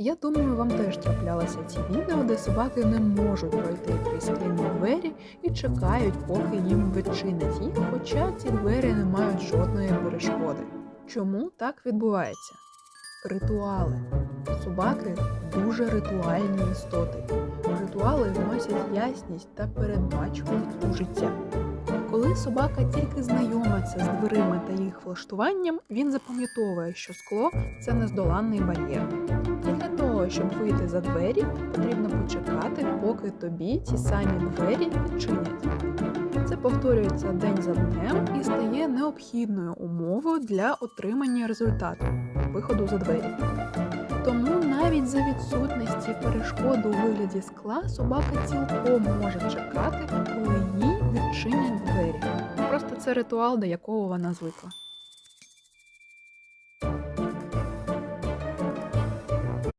Я думаю, вам теж траплялися ці відео, де собаки не можуть пройти крізь скляні двері і чекають, поки їм відчинять їх, хоча ці двері не мають жодної перешкоди. Чому так відбувається? Ритуали. Собаки дуже ритуальні істоти. Ритуали вносять ясність та передбачуваність у життя. Коли собака тільки знайомиться з дверима та їх влаштуванням, він запам'ятовує, що скло це нездоланний бар'єр. Щоб вийти за двері, потрібно почекати, поки тобі ті самі двері відчинять. Це повторюється день за днем і стає необхідною умовою для отримання результату виходу за двері. Тому навіть за відсутності перешкод у вигляді скла собака цілком може чекати, коли їй відчинять двері. Просто це ритуал, до якого вона звикла.